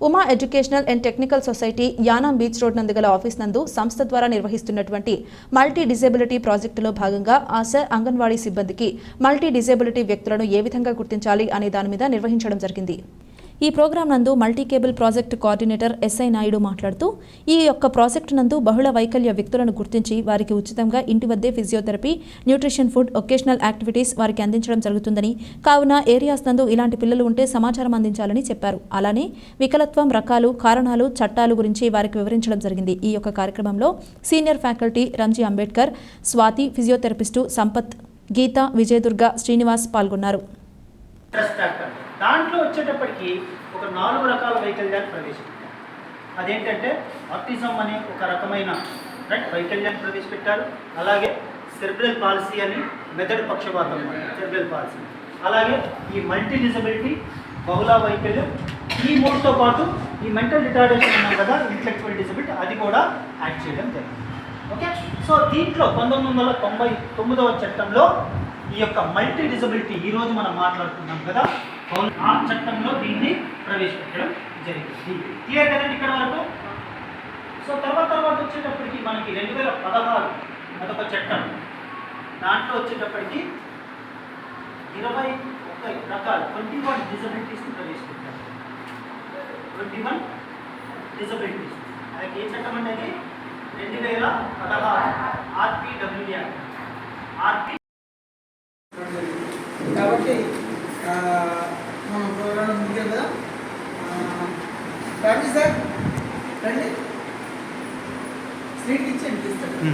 Uma educational and technical society Yanam beach road నందు గల office నందు సంస్థ ద్వారా నిర్వహిస్తున్నటువంటి మల్టీ డిజేబిలిటీ ప్రాజెక్టులో భాగంగా ఆశా అంగన్వాడీ సిబ్బందికి మల్టీ డిజేబిలిటీ వ్యక్తులను ఏ విధంగా గుర్తించాలి అనే దాని మీద నిర్వహించడం జరిగింది. ఈ ప్రోగ్రాం నందు multi cable project coordinator SI Naidu మాట్లాడుతూ ఈ యొక్క ప్రాజెక్టు నందు బహుళ వైకల్య వ్యక్తులను గుర్తించి వారికి ఉచితంగా ఇంటి వద్దే physiotherapy nutrition food vocational activities వారికి అందించడం జరుగుతుందని కావున ఏరియాస్ నందు ఇలాంటి పిల్లలు ఉంటే సమాచారం అందించాలని చెప్పారు. అలానే వికలత్వం రకాలు కారణాలు చట్టాలు గురించి వారికి వివరించడం జరిగింది. ఈ యొక్క కార్యక్రమంలో senior faculty Ranji Ambedkar Swathi physiotherapist Sampath Geetha Vijayadurga Srinivas పాల్గొన్నారు. దాంట్లో వచ్చేటప్పటికి ఒక నాలుగు రకాల వైకల్యాన్ని ప్రవేశపెట్టారు. అదేంటంటే ఆర్టిజం అనే ఒక రకమైన రైట్ వైకల్యాన్ని ప్రవేశపెట్టారు. అలాగే సెర్బ్రల్ పాలసీ అని మెదడు పక్షపాతం సెర్బ్రల్ పాలసీ. అలాగే ఈ మల్టీ డిజబిలిటీ బహుళ వైకల్యం ఈ మూడుతో పాటు ఈ మెంటల్ రిటార్డేషన్ ఉన్నాం కదా ఇంటలెక్చువల్ డిజబిలిటీ అది కూడా యాడ్ చేయడం జరిగింది. ఓకే? సో దీంట్లో పంతొమ్మిది వందల తొంభై తొమ్మిదవ చట్టంలో ఈ యొక్క మల్టీ డిజబిలిటీ ఈ రోజు మనం మాట్లాడుతున్నాం కదా ఆ చట్టంలో దీన్ని ప్రవేశపెట్టడం జరిగింది. క్లియర్ కదండి ఇక్కడ వరకు? సో తర్వాత తర్వాత వచ్చేటప్పటికి మనకి రెండు వేల పదహారు అదొక చట్టం. దాంట్లో వచ్చేటప్పటికి ఇరవై ఒక రకాలు ట్వంటీ వన్ డిజబిలిటీస్ని ప్రవేశపెట్టారు. ట్వంటీ వన్ డిజబిలిటీస్ అది ఏ చట్టం అనేది రెండు వేల పదహారు. ఆర్పిడబ్ల్యూడి ఆర్పి కాబట్టి ప్రోగ్రామ్ ఉంది కదా ప్రాక్టీస్ సార్? రండి. స్వీట్ ఇచ్చేయండి తీస్తాను